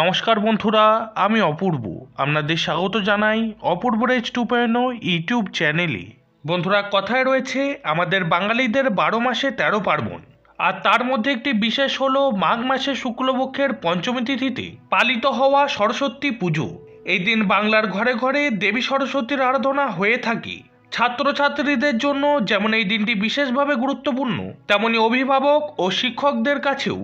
নমস্কার বন্ধুরা, আমি অপূর্ব। আপনাদের স্বাগত জানাই Apurba raise two point YouTube চ্যানেলে। বন্ধুরা, কথায় রয়েছে, আমাদের বাঙালিদের বারো মাসে তেরো পার্বণ। আর তার মধ্যে একটি বিশেষ হলো মাঘ মাসে শুক্লপক্ষের পঞ্চমী তিথিতে পালিত হওয়া সরস্বতী পুজো। এই দিন বাংলার ঘরে ঘরে দেবী সরস্বতীর আরাধনা হয়ে থাকে। ছাত্রছাত্রীদের জন্য যেমন এই দিনটি বিশেষভাবে গুরুত্বপূর্ণ, তেমনি অভিভাবক ও শিক্ষকদের কাছেও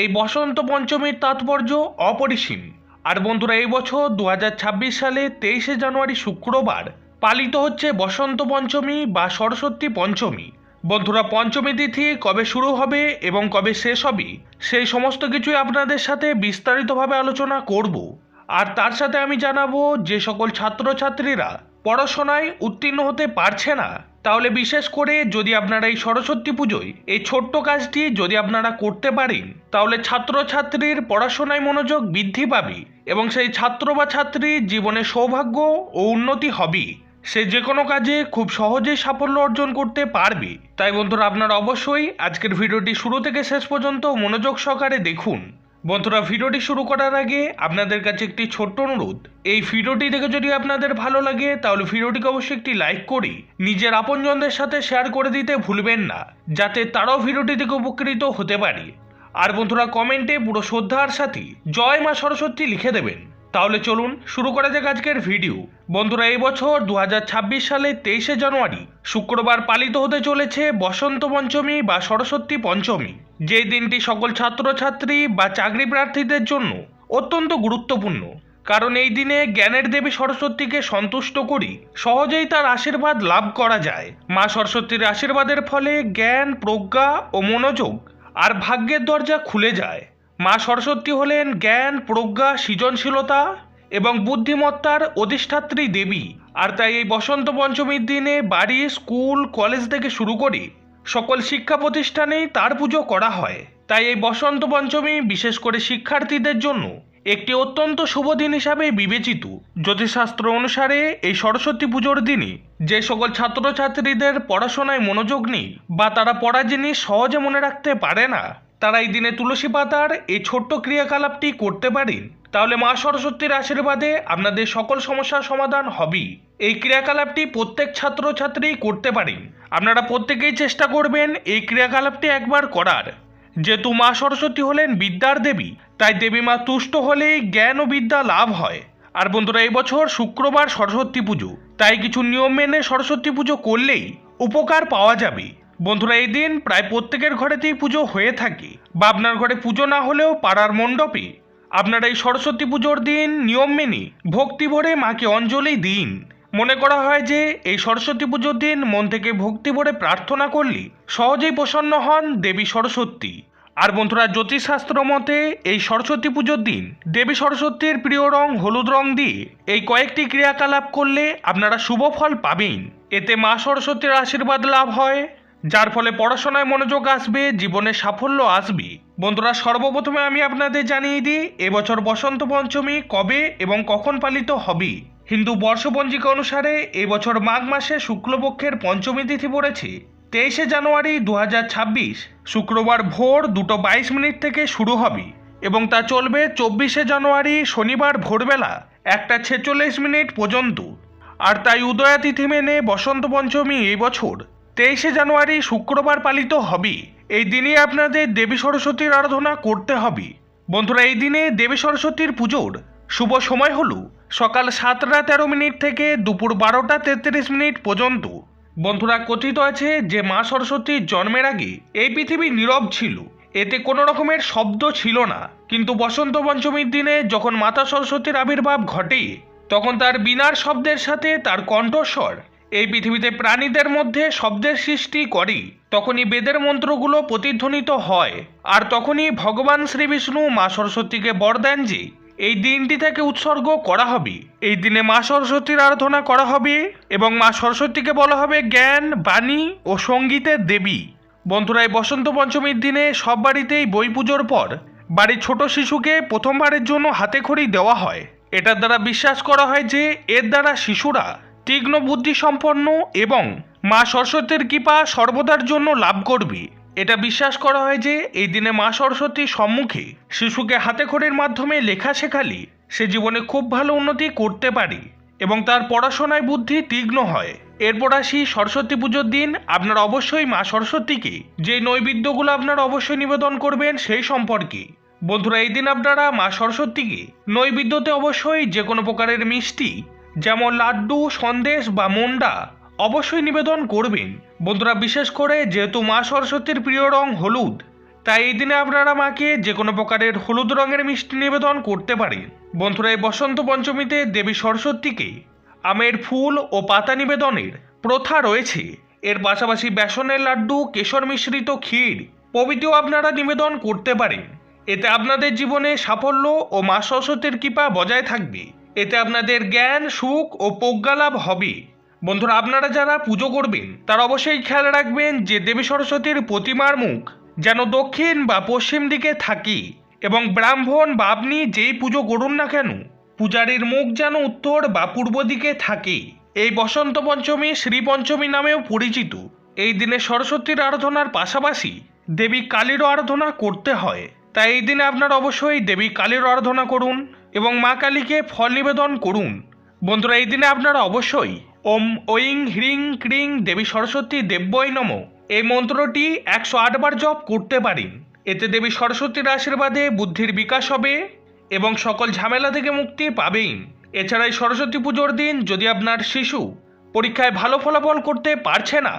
এই বসন্ত পঞ্চমীর তাৎপর্য অপরিসীম। আর বন্ধুরা, এই বছর দু হাজার ছাব্বিশ সালে তেইশে জানুয়ারি শুক্রবার পালিত হচ্ছে বসন্ত পঞ্চমী বা সরস্বতী পঞ্চমী। বন্ধুরা, পঞ্চমী তিথি কবে শুরু হবে এবং কবে শেষ হবে, সেই সমস্ত কিছুই আপনাদের সাথে বিস্তারিতভাবে আলোচনা করব। আর তার সাথে আমি জানাব যে সকল ছাত্রছাত্রীরা পড়াশোনায় উত্তীর্ণ হতে পারছে না তাহলে বিশেষ করে যদি আপনারা এই সরস্বতী পুজোয় এই ছোট্ট কাজটি যদি আপনারা করতে পারেন, তাহলে ছাত্রছাত্রীর পড়াশোনায় মনোযোগ বৃদ্ধি পাবে এবং সেই ছাত্র বা ছাত্রী জীবনে সৌভাগ্য ও উন্নতি হবে। সে যে কোনো কাজে খুব সহজেই সাফল্য অর্জন করতে পারবে। তাই বন্ধুরা, আপনারা অবশ্যই আজকের ভিডিওটি শুরু থেকে শেষ পর্যন্ত মনোযোগ সহকারে দেখুন। বন্ধুরা, ভিডিওটি শুরু করার আগে আপনাদের কাছে একটি ছোট্ট অনুরোধ। এই ভিডিওটি দেখে যদি আপনাদের ভালো লাগে, তাহলে ভিডিওটিকে অবশ্যই একটি লাইক করে, নিজের আপনজনদের সাথে শেয়ার করে দিতে ভুলবেন না, যাতে তারাও ভিডিওটি থেকে উপকৃত হতে পারে। আর বন্ধুরা, কমেন্টে পুরো শ্রদ্ধার সাথে জয় মা সরস্বতী লিখে দেবেন। তাহলে চলুন শুরু করা যাক আজকের ভিডিও। বন্ধুরা, এই বছর দু সালে তেইশে জানুয়ারি, শুক্রবার পালিত হতে চলেছে বসন্ত পঞ্চমী বা সরস্বতী পঞ্চমী। যে দিনটি সকল ছাত্রছাত্রী বা চাকরি প্রার্থীদের জন্য অত্যন্ত গুরুত্বপূর্ণ, কারণ এই দিনে জ্ঞানের দেবী সরস্বতীকে সন্তুষ্ট করি সহজেই তার আশীর্বাদ লাভ করা যায়। মা সরস্বতীর আশীর্বাদের ফলে জ্ঞান, প্রজ্ঞা ও মনোযোগ আর ভাগ্যের দরজা খুলে যায়। মা সরস্বতী হলেন জ্ঞান, প্রজ্ঞা, সৃজনশীলতা এবং বুদ্ধিমত্তার অধিষ্ঠাত্রী দেবী। আর তাই এই বসন্ত পঞ্চমীর দিনে বাড়ি, স্কুল, কলেজ থেকে শুরু করে সকল শিক্ষা প্রতিষ্ঠানেই তার পুজো করা হয়। তাই এই বসন্ত পঞ্চমী বিশেষ করে শিক্ষার্থীদের জন্য একটি অত্যন্ত শুভ দিন হিসাবে বিবেচিত। জ্যোতিষশাস্ত্র অনুসারে এই সরস্বতী পুজোর দিনই যে সকল ছাত্রছাত্রীদের পড়াশোনায় মনোযোগ নেই বা তারা পড়া জিনিস সহজে মনে রাখতে পারে না, তারা এই দিনে তুলসী পাতার এই ছোট্ট ক্রিয়াকলাপটি করতে পারেন। তাহলে মা সরস্বতীর আশীর্বাদে আপনাদের সকল সমস্যার সমাধান হবেই। এই ক্রিয়াকলাপটি প্রত্যেক ছাত্রছাত্রী করতে পারেন। আপনারা প্রত্যেকেই চেষ্টা করবেন এই ক্রিয়াকলাপটি একবার করার। যেহেতু মা সরস্বতী হলেন বিদ্যার দেবী, তাই দেবী মা তুষ্ট হলেই জ্ঞান ও বিদ্যা লাভ হয়। আর বন্ধুরা, এই বছর শুক্রবার সরস্বতী পুজো, তাই কিছু নিয়ম মেনে সরস্বতী পুজো করলেই উপকার পাওয়া যাবে। বন্ধুরা, এই দিন প্রায় প্রত্যেকের ঘরেতেই পুজো হয়ে থাকে। বা আপনার ঘরে পুজো না হলেও পাড়ার মণ্ডপে আপনারা এই সরস্বতী পুজোর দিন নিয়ম মেনে ভক্তি ভরে মাকে অঞ্জলি দিন। মনে করা হয় যে এই সরস্বতী পুজোর দিন মন থেকে ভক্তি ভরে প্রার্থনা করলে সহজেই প্রসন্ন হন দেবী সরস্বতী। আর বন্ধুরা, জ্যোতিষশাস্ত্র মতে এই সরস্বতী পুজোর দিন দেবী সরস্বতীর প্রিয় রং হলুদ রং দিয়ে এই কয়েকটি ক্রিয়াকলাপ করলে আপনারা শুভ ফল পাবেন। এতে মা সরস্বতীর আশীর্বাদ লাভ হয়, যার ফলে পড়াশোনায় মনোযোগ আসবে, জীবনে সাফল্য আসবে। বন্ধুরা, সর্বপ্রথমে আমি আপনাদের জানিয়ে দিই, এবছর বসন্ত পঞ্চমী কবে এবং কখন পালিত হবে? হিন্দু বর্ষপঞ্জিকা অনুসারে এবছর মাঘ মাসে শুক্লপক্ষের পঞ্চমী তিথি পড়েছে। তেইশে জানুয়ারি দু হাজার ছাব্বিশ, শুক্রবার ভোর দুটো বাইশ মিনিট থেকে শুরু হবে এবং তা চলবে চব্বিশে জানুয়ারি শনিবার ভোরবেলা একটা ছেচল্লিশ মিনিট পর্যন্ত। আর তাই উদয়া তিথি মেনে বসন্ত পঞ্চমী এই বছর তেইশে জানুয়ারি শুক্রবার পালিত হবে। এই দিনে আপনাদের দেবী সরস্বতীর আরাধনা করতে হবে। বন্ধুরা, এই দিনে দেবী সরস্বতীর পুজোর শুভ সময় হল সকাল সাতটা তেরো মিনিট থেকে দুপুর বারোটা তেত্রিশ মিনিট পর্যন্ত। বন্ধুরা, কথিত আছে যে মা সরস্বতীর জন্মের আগে এই পৃথিবী নীরব ছিল। এতে কোনো রকমের শব্দ ছিল না। কিন্তু বসন্ত পঞ্চমীর দিনে যখন মাতা সরস্বতীর আবির্ভাব ঘটে, তখন তার বিনার শব্দের সাথে তার কণ্ঠস্বর এই পৃথিবীতে প্রাণীদের মধ্যে শব্দের সৃষ্টি করে, তখনই বেদের মন্ত্রগুলো প্রতিধ্বনিত হয়। আর তখনই ভগবান শ্রী বিষ্ণু মা সরস্বতীকে বর দেন যে, এই দিনটি থেকে উৎসর্গ করা হবে। এই দিনে মা সরস্বতীর আরাধনা করা হবে এবং মা সরস্বতীকে বলা হবে জ্ঞান, বাণী ও সঙ্গীতের দেবী। বন্ধুরা, এই বসন্ত পঞ্চমীর দিনে সব বাড়িতেই বই পুজোর পর বাড়ির ছোট শিশুকে প্রথমবারের জন্য হাতে খড়ি দেওয়া হয়। এটার দ্বারা বিশ্বাস করা হয় যে, এর দ্বারা শিশুরা তীক্ষ্ণ বুদ্ধি সম্পন্ন এবং মা সরস্বতীর কৃপা সর্বদার জন্য লাভ করবে। এটা বিশ্বাস করা হয় যে, এই দিনে মা সরস্বতীর সম্মুখে শিশুকে হাতে খড়ির মাধ্যমে লেখা শেখালে সে জীবনে খুব ভালো উন্নতি করতে পারে এবং তার পড়াশোনায় বুদ্ধি তীক্ষ্ণ হয়। এরপর আসি সরস্বতী পুজোর দিন। আপনার অবশ্যই মা সরস্বতীকে যে নৈবেদ্যগুলো আপনারা অবশ্যই নিবেদন করবেন সেই সম্পর্কে। বন্ধুরা, এই দিন আপনারা মা সরস্বতীকে নৈবেদ্যতে অবশ্যই যে কোনো প্রকারের মিষ্টি যেমন লাড্ডু, সন্দেশ বা মন্ডা অবশ্যই নিবেদন করবেন। বন্ধুরা, বিশেষ করে যেহেতু মা সরস্বতীর প্রিয় রং হলুদ, তাই এই দিনে আপনারা মাকে যে কোনো প্রকারের হলুদ রঙের মিষ্টি নিবেদন করতে পারেন। বন্ধুরা, এই বসন্ত পঞ্চমীতে দেবী সরস্বতীকে আমের ফুল ও পাতা নিবেদনের প্রথা রয়েছে। এর পাশাপাশি বেসনের লাড্ডু, কেশর মিশ্রিত ক্ষীর প্রভৃতিও আপনারা নিবেদন করতে পারেন। এতে আপনাদের জীবনে সাফল্য ও মা সরস্বতীর কৃপা বজায় থাকবে। এতে আপনাদের জ্ঞান, সুখ ও প্রজ্ঞালাভ হবে। বন্ধুরা, আপনারা যারা পুজো করবেন, তারা অবশ্যই খেয়াল রাখবেন যে দেবী সরস্বতীর প্রতিমার মুখ যেন দক্ষিণ বা পশ্চিম দিকে থাকি এবং ব্রাহ্মণ বা আপনি যেই পুজো করুন না কেন, পূজারীর মুখ যেন উত্তর বা পূর্ব দিকে থাকে। এই বসন্ত পঞ্চমী, শ্রী পঞ্চমী নামেও পরিচিত। এই দিনে সরস্বতীর আরাধনার পাশাপাশি দেবী কালীরও আরাধনা করতে হয়। তাই এই দিনে আপনারা অবশ্যই দেবী কালীর আরাধনা করুন। এবং মা কালীকে ফল নিবেদন করুন। বন্ধুরা, এই দিনে আপনারা অবশ্যই ওম ঐং হ্রিং ক্রিং দেবী সরস্বতী দেব্যই নম। এই মন্ত্রটি একশো আটবার জপ করতে পারেন। এতে দেবী সরস্বতীর আশীর্বাদে বুদ্ধির বিকাশ হবে এবং সকল ঝামেলা থেকে মুক্তি পাবেন। এছাড়া এই সরস্বতী পুজোর দিন যদি আপনার শিশু পরীক্ষায় ভালো ফলাফল করতে পারছে না,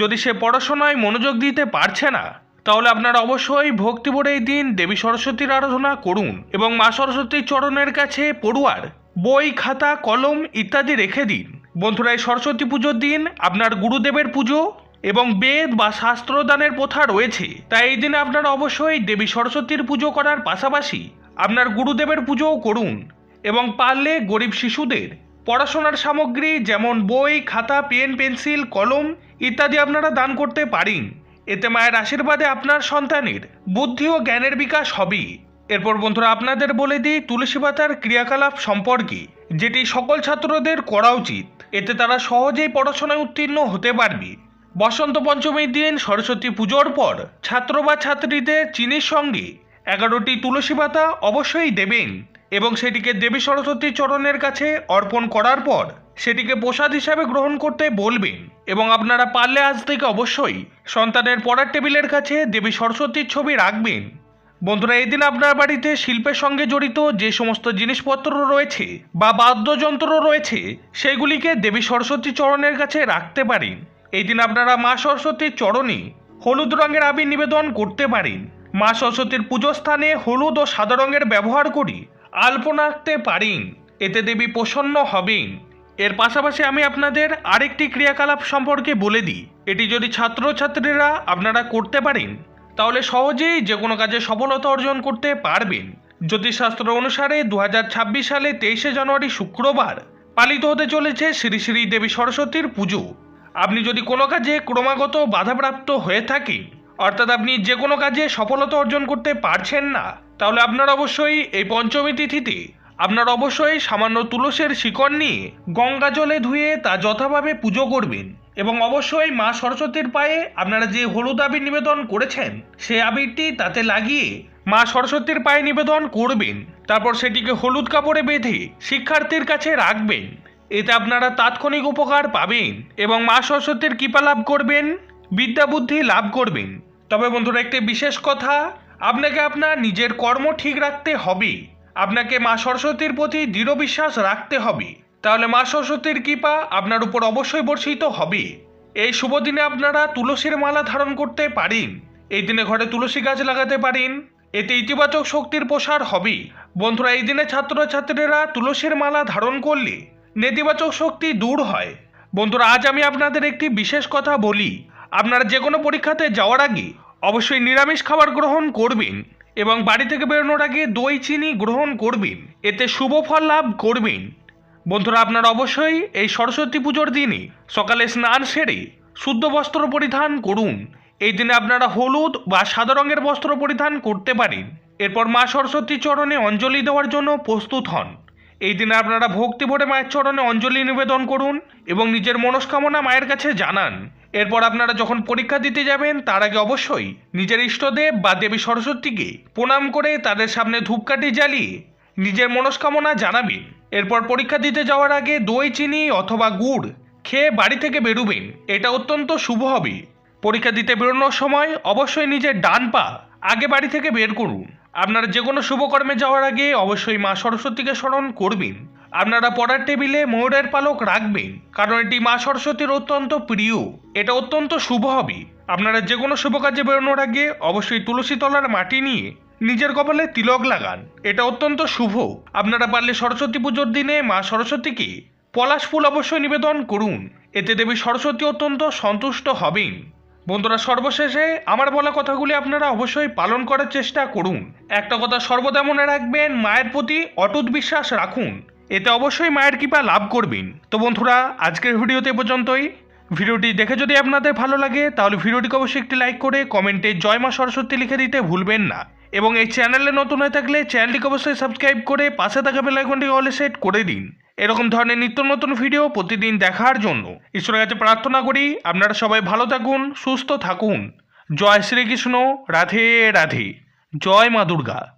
যদি সে পড়াশোনায় মনোযোগ দিতে পারছে না তাহলে আপনারা অবশ্যই ভক্তি ভরে এই দিন দেবী সরস্বতীর আরাধনা করুন এবং মা সরস্বতীর চরণের কাছে পড়ুয়ার বই, খাতা, কলম ইত্যাদি রেখে দিন। বন্ধুরা, এই সরস্বতী পুজোর দিন আপনার গুরুদেবের পুজো এবং বেদ বা শাস্ত্রদানের প্রথা রয়েছে। তাই এই দিনে আপনারা অবশ্যই দেবী সরস্বতীর পুজো করার পাশাপাশি আপনার গুরুদেবের পুজোও করুন এবং পারলে গরিব শিশুদের পড়াশোনার সামগ্রী যেমন বই, খাতা, পেন, পেন্সিল, কলম ইত্যাদি আপনারা দান করতে পারেন। এতে মায়ের আশীর্বাদে আপনার সন্তানের বুদ্ধি ও জ্ঞানের বিকাশ হবেই। এরপর বন্ধুরা আপনাদের বলে দিই, তুলসী পাতার ক্রিয়াকলাপ সম্পর্কে, যেটি সকল ছাত্রদের করা উচিত। এতে তারা সহজেই পড়াশোনায় উত্তীর্ণ হতে পারবে। বসন্ত পঞ্চমীর দিন সরস্বতী পুজোর পর ছাত্র বা ছাত্রীদের চিনির সঙ্গে এগারোটি তুলসী পাতা অবশ্যই দেবেন এবং সেটিকে দেবী সরস্বতী চরণের কাছে অর্পণ করার পর সেটিকে প্রসাদ হিসাবে গ্রহণ করতে বলবেন। এবং আপনারা পারলে আজ থেকে অবশ্যই সন্তানের পড়ার টেবিলের কাছে দেবী সরস্বতীর ছবি রাখবেন। বন্ধুরা, এদিন আপনার বাড়িতে শিল্পের সঙ্গে জড়িত যে সমস্ত জিনিসপত্র রয়েছে বা বাদ্যযন্ত্র রয়েছে, সেগুলিকে দেবী সরস্বতী চরণের কাছে রাখতে পারেন। এই দিন আপনারা মা সরস্বতীর চরণে হলুদ রঙের আবির নিবেদন করতে পারেন। মা সরস্বতীর পুজো স্থানে হলুদ ও সাদা রঙের ব্যবহার করি আলপনা আঁকতে পারেন। এতে দেবী প্রসন্ন হবেন। এর পাশাপাশি আমি আপনাদের আরেকটি ক্রিয়াকলাপ সম্পর্কে বলে দিই। এটি যদি ছাত্রছাত্রীরা আপনারা করতে পারেন, তাহলে সহজেই যে কোনো কাজে সফলতা অর্জন করতে পারবেন। জ্যোতিষশাস্ত্র অনুসারে দু হাজার ছাব্বিশ সালে তেইশে জানুয়ারি শুক্রবার পালিত হতে চলেছে শ্রী শ্রী দেবী সরস্বতীর পুজো। আপনি যদি কোনো কাজে ক্রমাগত বাধাপ্রাপ্ত হয়ে থাকেন, অর্থাৎ আপনি যে কোনো কাজে সফলতা অর্জন করতে পারছেন না, তাহলে আপনার অবশ্যই এই পঞ্চমী তিথিতে আপনার অবশ্যই সামান্য তুলসের শিকড় নিয়ে গঙ্গা জলে ধুয়ে তা যথাভাবে পুজো করবেন এবং অবশ্যই মা সরস্বতীর পায়ে আপনারা যে হলুদ আবির নিবেদন করেছেন সেই আবিরটি তাতে লাগিয়ে মা সরস্বতীর পায়ে নিবেদন করবেন। তারপর সেটিকে হলুদ কাপড়ে বেঁধে শিক্ষার্থীর কাছে রাখবেন। এতে আপনারা তাৎক্ষণিক উপকার পাবেন এবং মা সরস্বতীর কৃপা লাভ করবেন, বিদ্যা বুদ্ধি লাভ করবেন। তবে বন্ধুরা, একটি বিশেষ কথা, আপনাকে আপনার নিজের কর্ম ঠিক রাখতে হবে। আপনাকে মা সরস্বতীর প্রতি দৃঢ় বিশ্বাস রাখতে হবে। তাহলে মা সরস্বতীর কৃপা আপনার উপর অবশ্যই বর্ষিত হবে। এই শুভ দিনে আপনারা তুলসীর মালা ধারণ করতে পারেন। এই দিনে ঘরে তুলসী গাছ লাগাতে পারেন। এতে ইতিবাচক শক্তির প্রসার হবে। বন্ধুরা, এই দিনে ছাত্রছাত্রীরা তুলসীর মালা ধারণ করলে নেতিবাচক শক্তি দূর হয়। বন্ধুরা, আজ আমি আপনাদের একটি বিশেষ কথা বলি। আপনারা যে কোনো পরীক্ষাতে যাওয়ার আগে অবশ্যই নিরামিষ খাবার গ্রহণ করবেন। এবং বাড়ি থেকে বেরোনোর আগে দই, চিনি গ্রহণ করবেন। এতে শুভ ফল লাভ করবেন। বন্ধুরা, আপনারা অবশ্যই এই সরস্বতী পুজোর দিনে সকালে স্নান সেরে শুদ্ধ বস্ত্র পরিধান করুন। এই দিনে আপনারা হলুদ বা সাদা রঙের বস্ত্র পরিধান করতে পারেন। এরপর মা সরস্বতী চরণে অঞ্জলি দেওয়ার জন্য প্রস্তুত হন। এই দিনে আপনারা ভক্তি ভরে মায়ের চরণে অঞ্জলি নিবেদন করুন এবং নিজের মনস্কামনা মায়ের কাছে জানান। এরপর আপনারা যখন পরীক্ষা দিতে যাবেন, তার আগে অবশ্যই নিজের ইষ্টদেব বা দেবী সরস্বতীকে প্রণাম করে তাদের সামনে ধূপকাঠি জ্বালিয়ে নিজের মনস্কামনা জানাবেন। এরপর পরীক্ষা দিতে যাওয়ার আগে দই, চিনি অথবা গুড় খেয়ে বাড়ি থেকে বেরোবেন। এটা অত্যন্ত শুভ হবে। পরীক্ষা দিতে বেরোনোর সময় অবশ্যই নিজের ডান পা আগে বাড়ি থেকে বের করুন। আপনারা যে কোনো শুভকর্মে যাওয়ার আগে অবশ্যই মা সরস্বতীকে স্মরণ করবেন। আপনারা পড়ার টেবিলে ময়ূরের পালক রাখবেন, কারণ এটি মা সরস্বতীর অত্যন্ত প্রিয়। এটা অত্যন্ত শুভ হবে। আপনারা যে কোনো শুভ কাজে বেরোনোর আগে অবশ্যই তুলসী তলার মাটি নিয়ে নিজের কপালে তিলক লাগান। এটা অত্যন্ত শুভ। আপনারা পারলে সরস্বতী পুজোর দিনে মা সরস্বতীকে পলাশ ফুল অবশ্যই নিবেদন করুন। এতে দেবী সরস্বতী অত্যন্ত সন্তুষ্ট হবেন। বন্ধুরা, সর্বশেষে আমার বলা কথাগুলি আপনারা অবশ্যই পালন করার চেষ্টা করুন। একটা কথা সর্বদা মনে রাখবেন, মায়ের প্রতি অটুট বিশ্বাস রাখুন। এতে অবশ্যই মায়ের কৃপা লাভ করবেন। তো বন্ধুরা, আজকের ভিডিওতে পর্যন্তই। ভিডিওটি দেখে যদি আপনাদের ভালো লাগে, তাহলে ভিডিওটিকে অবশ্যই একটি লাইক করে কমেন্টে জয় মা সরস্বতী লিখে দিতে ভুলবেন না। এবং এই চ্যানেলে নতুন হয়ে থাকলে চ্যানেলটিকে অবশ্যই সাবস্ক্রাইব করে পাশে থাকা বেল আইকনটি অলে সেট করে দিন। এরকম ধরনের নিত্য নতুন ভিডিও প্রতিদিন দেখার জন্য। ঈশ্বরের কাছে প্রার্থনা করি, আপনারা সবাই ভালো থাকুন, সুস্থ থাকুন। জয় শ্রীকৃষ্ণ, রাধে রাধে। জয় মা দুর্গা।